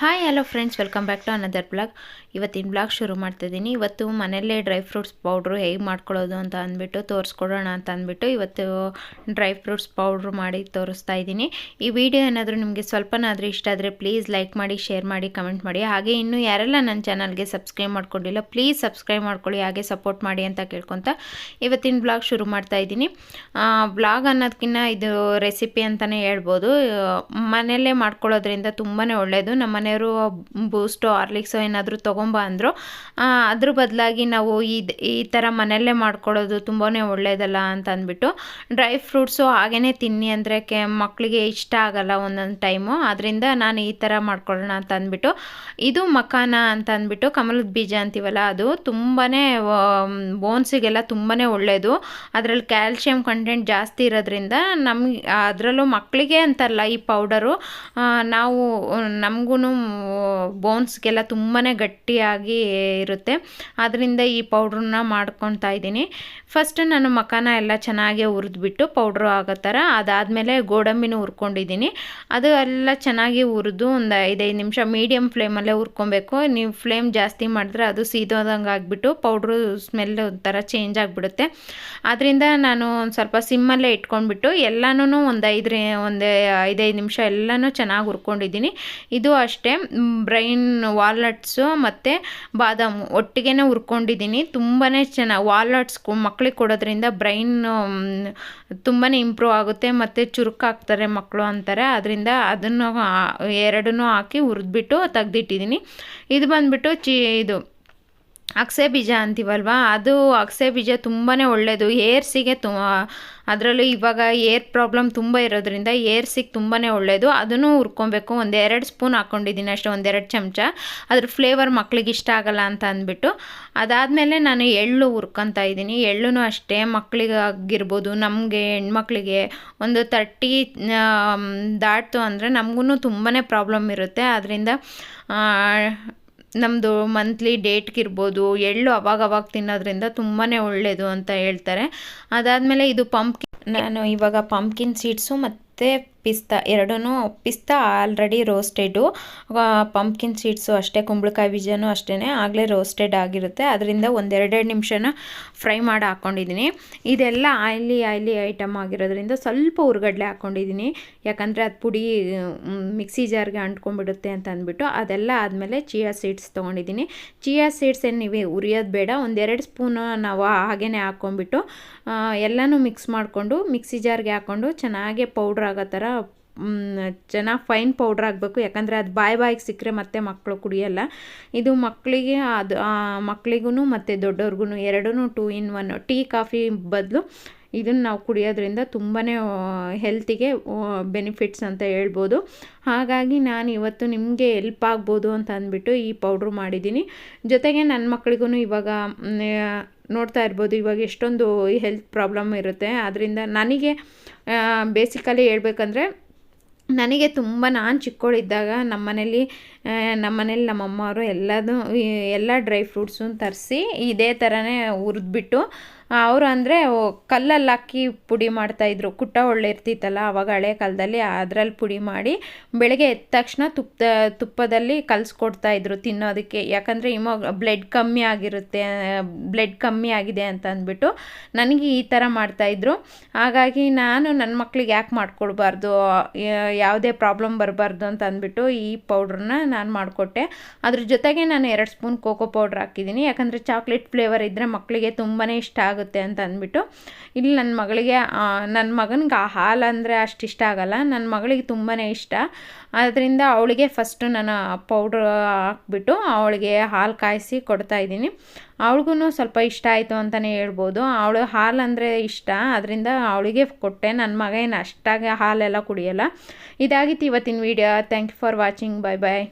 Hi hello friends welcome back to another blog ಇವತ್ತಿನ blog ಶುರು ಮಾಡ್ತಿದ್ದೀನಿ. ಇವತ್ತು ಮನೆಯಲ್ಲೇ ಡ್ರೈ ಫ್ರೂಟ್ಸ್ ಪೌಡ್ರು ಹೇಗೆ ಮಾಡ್ಕೊಳ್ಳೋದು ಅಂತ ಅಂದ್ಬಿಟ್ಟು ತೋರಿಸ್ಕೊಡೋಣ ಅಂತ ಅಂದ್ಬಿಟ್ಟು ಇವತ್ತು ಡ್ರೈ ಫ್ರೂಟ್ಸ್ ಪೌಡ್ರು ಮಾಡಿ ತೋರಿಸ್ತಾ ಇದ್ದೀನಿ. ಈ ವಿಡಿಯೋ ಏನಾದರೂ ನಿಮಗೆ ಸ್ವಲ್ಪನಾದರೂ ಇಷ್ಟ ಆದರೆ ಪ್ಲೀಸ್ ಲೈಕ್ ಮಾಡಿ ಶೇರ್ ಮಾಡಿ ಕಮೆಂಟ್ ಮಾಡಿ. ಹಾಗೆ ಇನ್ನೂ ಯಾರೆಲ್ಲ ನನ್ನ ಚಾನಲ್ಗೆ ಸಬ್ಸ್ಕ್ರೈಬ್ ಮಾಡ್ಕೊಂಡಿಲ್ಲ ಪ್ಲೀಸ್ ಸಬ್ಸ್ಕ್ರೈಬ್ ಮಾಡ್ಕೊಳ್ಳಿ, ಹಾಗೆ ಸಪೋರ್ಟ್ ಮಾಡಿ ಅಂತ ಕೇಳ್ಕೊತ ಇವತ್ತಿನ ಬ್ಲಾಗ್ ಶುರು ಮಾಡ್ತಾ ಇದ್ದೀನಿ. ಬ್ಲಾಗ್ ಅನ್ನೋದಕ್ಕಿಂತ ಇದು ರೆಸಿಪಿ ಅಂತಲೇ ಹೇಳ್ಬೋದು. ಮನೆಯಲ್ಲೇ ಮಾಡ್ಕೊಳ್ಳೋದ್ರಿಂದ ತುಂಬಾ ಒಳ್ಳೆಯದು ನಮ್ಮ ಮನೆಯವರು ಬೂಸ್ಟು, ಹಾರ್ಲಿಕ್ಸು ಏನಾದರೂ ತೊಗೊಂಬ ಅಂದರು ಅದ್ರ ಬದಲಾಗಿ ನಾವು ಇದು, ಈ ಥರ ಮನೆಯಲ್ಲೇ ಮಾಡ್ಕೊಳ್ಳೋದು ತುಂಬಾ ಒಳ್ಳೆಯದಲ್ಲ ಅಂತ ಅಂದ್ಬಿಟ್ಟು ಡ್ರೈ ಫ್ರೂಟ್ಸು ಹಾಗೇ ತಿನ್ನಿ ಅಂದರೆ ಕೆ ಮಕ್ಕಳಿಗೆ ಇಷ್ಟ ಆಗಲ್ಲ ಒಂದೊಂದು ಟೈಮು. ಅದರಿಂದ ನಾನು ಈ ಥರ ಮಾಡ್ಕೊಳ್ಳೋಣ ಅಂತ ಅಂದ್ಬಿಟ್ಟು, ಇದು ಮಕಾನ ಅಂತ ಅಂದ್ಬಿಟ್ಟು ಕಮಲದ ಬೀಜ ಅಂತೀವಲ್ಲ ಅದು ತುಂಬಾ ಬೋನ್ಸಿಗೆಲ್ಲ ತುಂಬಾ ಒಳ್ಳೆಯದು ಅದರಲ್ಲಿ ಕ್ಯಾಲ್ಶಿಯಂ ಕಂಟೆಂಟ್ ಜಾಸ್ತಿ ಇರೋದ್ರಿಂದ ನಮ್ಗೆ, ಅದರಲ್ಲೂ ಮಕ್ಕಳಿಗೆ ಅಂತಲ್ಲ ಈ ಪೌಡರು ನಾವು ನಮಗೂ ಬೋನ್ಸ್ಗೆಲ್ಲ ತುಂಬಾ ಗಟ್ಟಿಯಾಗಿ ಇರುತ್ತೆ. ಅದರಿಂದ ಈ ಪೌಡ್ರನ್ನ ಮಾಡ್ಕೊತಾ ಇದ್ದೀನಿ. ಫಸ್ಟ್ ನಾನು ಮಖಾನ ಎಲ್ಲ ಚೆನ್ನಾಗಿ ಹುರಿದ್ಬಿಟ್ಟು ಪೌಡ್ರು ಆಗೋ ಥರ ಅದಾದಮೇಲೆ ಗೋಡಂಬಿನೂ ಹುರ್ಕೊಂಡಿದ್ದೀನಿ. ಅದು ಎಲ್ಲ ಚೆನ್ನಾಗಿ ಹುರಿದು ಒಂದು ಐದೈದು ನಿಮಿಷ ಮೀಡಿಯಮ್ ಫ್ಲೇಮಲ್ಲೇ ಹುರ್ಕೊಬೇಕು. ನೀವು ಫ್ಲೇಮ್ ಜಾಸ್ತಿ ಮಾಡಿದ್ರೆ ಅದು ಸೀದೋದಂಗೆ ಆಗಿಬಿಟ್ಟು ಪೌಡ್ರು ಸ್ಮೆಲ್ ಒಂಥರ ಚೇಂಜ್ ಆಗಿಬಿಡುತ್ತೆ. ಆದ್ದರಿಂದ ನಾನು ಒಂದು ಸ್ವಲ್ಪ ಸಿಮ್ಮಲ್ಲೇ ಇಟ್ಕೊಂಡ್ಬಿಟ್ಟು ಎಲ್ಲನೂ ಒಂದು ಐದು ಒಂದು ಐದೈದು ನಿಮಿಷ ಎಲ್ಲನೂ ಚೆನ್ನಾಗಿ ಹುರ್ಕೊಂಡಿದ್ದೀನಿ. ಇದು ಅಷ್ಟೇ. ಬ್ರೈನ್ ವಾಲ್ನಟ್ಸು ಮತ್ತು ಬಾದಾಮು ಒಟ್ಟಿಗೆ ಹುರ್ಕೊಂಡಿದ್ದೀನಿ. ತುಂಬಾ ಚೆನ್ನಾಗಿ ವಾಲ್ನಟ್ಸ್ ಮಕ್ಕಳಿಗೆ ಕೊಡೋದ್ರಿಂದ ಬ್ರೈನ್ ತುಂಬಾ ಇಂಪ್ರೂವ್ ಆಗುತ್ತೆ ಮತ್ತು ಚುರುಕಾಗ್ತಾರೆ ಮಕ್ಕಳು ಅಂತಾರೆ. ಅದರಿಂದ ಅದನ್ನು ಎರಡನ್ನೂ ಹಾಕಿ ಹುರಿದ್ಬಿಟ್ಟು ತೆಗ್ದಿಟ್ಟಿದ್ದೀನಿ. ಇದು ಬಂದುಬಿಟ್ಟು ಚಿ, ಇದು ಅಕ್ಸೆ ಬೀಜ ಅಂತೀವಲ್ವ? ಅದು ಅಗಸೆ ಬೀಜ ತುಂಬಾ ಒಳ್ಳೆಯದು ಏರ್ಸಿಗೆ ತು ಅದರಲ್ಲೂ ಇವಾಗ ಏರ್ ಪ್ರಾಬ್ಲಮ್ ತುಂಬ ಇರೋದ್ರಿಂದ ಏರ್ಸಿಗೆ ತುಂಬಾ ಒಳ್ಳೆಯದು ಅದನ್ನು ಹುರ್ಕೊಬೇಕು. ಒಂದು ಎರಡು ಸ್ಪೂನ್ ಹಾಕ್ಕೊಂಡಿದ್ದೀನಿ ಅಷ್ಟೇ, ಒಂದೆರಡು ಚಮಚ. ಅದ್ರ ಫ್ಲೇವರ್ ಮಕ್ಳಿಗೆ ಇಷ್ಟ ಆಗಲ್ಲ ಅಂತ ಅಂದ್ಬಿಟ್ಟು. ಅದಾದಮೇಲೆ ನಾನು ಎಳ್ಳು ಹುರ್ಕೊತಾ ಇದ್ದೀನಿ. ಎಳ್ಳು ಅಷ್ಟೇ ಮಕ್ಕಳಿಗಾಗಿರ್ಬೋದು ನಮಗೆ ಹೆಣ್ಮಕ್ಳಿಗೆ ಒಂದು ತರ್ಟಿ ದಾಟ್ತು ಅಂದರೆ ನಮಗೂ ತುಂಬಾ ಪ್ರಾಬ್ಲಮ್ ಇರುತ್ತೆ. ಅದರಿಂದ ನಮ್ಮದು ಮಂತ್ಲಿ ಡೇಟ್ಗಿರ್ಬೋದು ಎಳ್ಳು ಅವಾಗ ಅವಾಗ ತಿನ್ನೋದ್ರಿಂದ ತುಂಬಾ ಒಳ್ಳೆಯದು ಅಂತ ಹೇಳ್ತಾರೆ. ಅದಾದಮೇಲೆ ಇದು ಪಂಪ್ಕಿನ್ ನಾನು ಇವಾಗ ಪಂಪ್ಕಿನ್ ಸೀಡ್ಸು ಮತ್ತು ಪಿಸ್ತಾ ಎರಡೂ ಪಿಸ್ತಾ ಆಲ್ರೆಡಿ ರೋಸ್ಟೆಡು ಪಂಪ್ಕಿನ್ ಸೀಡ್ಸು ಅಷ್ಟೇ, ಕುಂಬಳಕಾಯಿ ಬೀಜನೂ ಅಷ್ಟೇ ಆಗಲೇ ರೋಸ್ಟೆಡ್ ಆಗಿರುತ್ತೆ. ಅದರಿಂದ ಒಂದೆರಡೆರಡು ನಿಮಿಷನ ಫ್ರೈ ಮಾಡಿ ಹಾಕ್ಕೊಂಡಿದ್ದೀನಿ ಇದೆಲ್ಲ ಆಯ್ಲಿ ಆಯ್ಲಿ ಐಟಮ್ ಆಗಿರೋದ್ರಿಂದ ಸ್ವಲ್ಪ ಹುರ್ಗಡ್ಲೆ ಹಾಕ್ಕೊಂಡಿದ್ದೀನಿ ಯಾಕಂದರೆ ಅದು ಪುಡಿ ಮಿಕ್ಸಿ ಜಾರ್ಗೆ ಅಂಟ್ಕೊಂಡ್ಬಿಡುತ್ತೆ ಅಂತ ಅಂದ್ಬಿಟ್ಟು ಅದೆಲ್ಲ ಆದಮೇಲೆ ಚಿಯಾ ಸೀಡ್ಸ್ ತೊಗೊಂಡಿದ್ದೀನಿ. ಚಿಯಾ ಸೀಡ್ಸ್ ಏನು ನೀವು ಉರಿಯೋದು ಬೇಡ. ಒಂದೆರಡು ಸ್ಪೂನು ನಾವು ಹಾಗೇ ಹಾಕ್ಕೊಂಬಿಟ್ಟು ಎಲ್ಲನೂ ಮಿಕ್ಸ್ ಮಾಡಿಕೊಂಡು ಮಿಕ್ಸಿ ಜಾರ್ಗೆ ಹಾಕ್ಕೊಂಡು ಚೆನ್ನಾಗೆ ಪೌಡ್ರ್ ಆಗೋ ಥರ ಚೆನ್ನಾಗಿ ಫೈನ್ ಪೌಡ್ರ್ ಆಗಬೇಕು ಯಾಕಂದರೆ ಅದು ಬಾಯಿ ಬಾಯಿಗೆ ಸಿಕ್ಕರೆ ಮತ್ತೆ ಮಕ್ಕಳು ಕುಡಿಯಲ್ಲ. ಇದು ಮಕ್ಕಳಿಗೆ ಅದು ಮಕ್ಕಳಿಗೂ ಮತ್ತು ದೊಡ್ಡವ್ರಿಗೂ ಎರಡೂ two in one tea, coffee ಬದಲು ಇದನ್ನು ನಾವು ಕುಡಿಯೋದ್ರಿಂದ ತುಂಬಾ ಹೆಲ್ತಿಗೆ ಬೆನಿಫಿಟ್ಸ್ ಅಂತ ಹೇಳ್ಬೋದು. ಹಾಗಾಗಿ ನಾನು ಇವತ್ತು ನಿಮಗೆ ಎಲ್ಪ್ ಆಗ್ಬೋದು ಅಂತ ಅಂದ್ಬಿಟ್ಟು ಈ ಪೌಡ್ರು ಮಾಡಿದ್ದೀನಿ. ಜೊತೆಗೆ ನನ್ನ ಮಕ್ಕಳಿಗೂ ಇವಾಗ ನೋಡ್ತಾ ಇರ್ಬೋದು. ಇವಾಗ ಎಷ್ಟೊಂದು ಹೆಲ್ತ್ ಪ್ರಾಬ್ಲಮ್ ಇರುತ್ತೆ. ಅದರಿಂದ ನನಗೆ ಬೇಸಿಕಲಿ ಹೇಳ್ಬೇಕಂದ್ರೆ ನನಗೆ ತುಂಬ ನಾನು ಚಿಕ್ಕವಳಿದ್ದಾಗ ನಮ್ಮ ನಮ್ಮನೇಲಿ ನಮ್ಮ ಮನೇಲಿ ನಮ್ಮ ಅಮ್ಮವರು ಎಲ್ಲದೂ ಎಲ್ಲ ಡ್ರೈ ಫ್ರೂಟ್ಸನ್ನು ತರಿಸಿ ಇದೇ ಥರನೇ ಹುರಿದ್ಬಿಟ್ಟು ಅವರು ಅಂದರೆ ಕಲ್ಲಲ್ಲಿ ಹಾಕಿ ಪುಡಿ ಮಾಡ್ತಾಯಿದ್ರು ಕುಟ್ಟ ಒಳ್ಳೆ ಇರ್ತಿತ್ತಲ್ಲ ಆವಾಗ ಹಳೆ ಕಾಲದಲ್ಲಿ ಅದರಲ್ಲಿ ಪುಡಿ ಮಾಡಿ ಬೆಳಗ್ಗೆ ಎದ್ದ ತಕ್ಷಣ ತುಪ್ಪ ತುಪ್ಪದಲ್ಲಿ ಕಲಿಸ್ಕೊಡ್ತಾಯಿದ್ರು ತಿನ್ನೋದಕ್ಕೆ. ಯಾಕಂದರೆ ಇಮೋ, ಬ್ಲಡ್ ಕಮ್ಮಿ ಆಗಿರುತ್ತೆ, ಬ್ಲಡ್ ಕಮ್ಮಿ ಆಗಿದೆ ಅಂತ ಅಂದ್ಬಿಟ್ಟು ನನಗೆ ಈ ಥರ ಮಾಡ್ತಾಯಿದ್ರು ಹಾಗಾಗಿ ನಾನು ನನ್ನ ಮಕ್ಳಿಗೆ ಯಾಕೆ ಮಾಡ್ಕೊಡ್ಬಾರ್ದು ಯಾವುದೇ ಪ್ರಾಬ್ಲಮ್ ಬರಬಾರ್ದು ಅಂತ ಅಂದ್ಬಿಟ್ಟು ಈ ಪೌಡ್ರನ್ನ ನಾನು ಮಾಡಿಕೊಟ್ಟೆ. ಅದ್ರ ಜೊತೆಗೆ ನಾನು ಎರಡು ಸ್ಪೂನ್ ಕೋಕೋ ಪೌಡ್ರ್ ಹಾಕಿದ್ದೀನಿ. ಯಾಕಂದರೆ ಚಾಕ್ಲೇಟ್ ಫ್ಲೇವರ್ ಇದ್ದರೆ ಮಕ್ಕಳಿಗೆ ತುಂಬಾ ಇಷ್ಟ ಆಗುತ್ತೆ. ಅಂತ ಅಂದ್ಬಿಟ್ಟು, ಇಲ್ಲಿ ನನ್ನ ಮಗಳಿಗೆ ನನ್ನ ಮಗನಿಗೆ ಆ ಹಾಲು ಅಂದರೆ ಅಷ್ಟು ಇಷ್ಟ ಆಗಲ್ಲ ನನ್ನ ಮಗಳಿಗೆ ತುಂಬಾ ಇಷ್ಟ. ಅದರಿಂದ ಅವಳಿಗೆ ಫಸ್ಟು ನಾನು ಪೌಡ್ರ್ ಹಾಕ್ಬಿಟ್ಟು ಅವಳಿಗೆ ಹಾಲು ಕಾಯಿಸಿ ಕೊಡ್ತಾಯಿದ್ದೀನಿ ಅವಳಿಗೂ ಸ್ವಲ್ಪ ಇಷ್ಟ ಆಯಿತು ಅಂತಲೇ ಹೇಳ್ಬೋದು. ಅವಳು ಹಾಲು ಅಂದರೆ ಇಷ್ಟ ಅದರಿಂದ ಅವಳಿಗೆ ಕೊಟ್ಟೆ. ನನ್ನ ಮಗ ಏನು ಅಷ್ಟಾಗಿ ಹಾಲೆಲ್ಲ ಕುಡಿಯೋಲ್ಲ. ಇದಾಗಿತ್ತು ಇವತ್ತಿನ video thank you for watching bye bye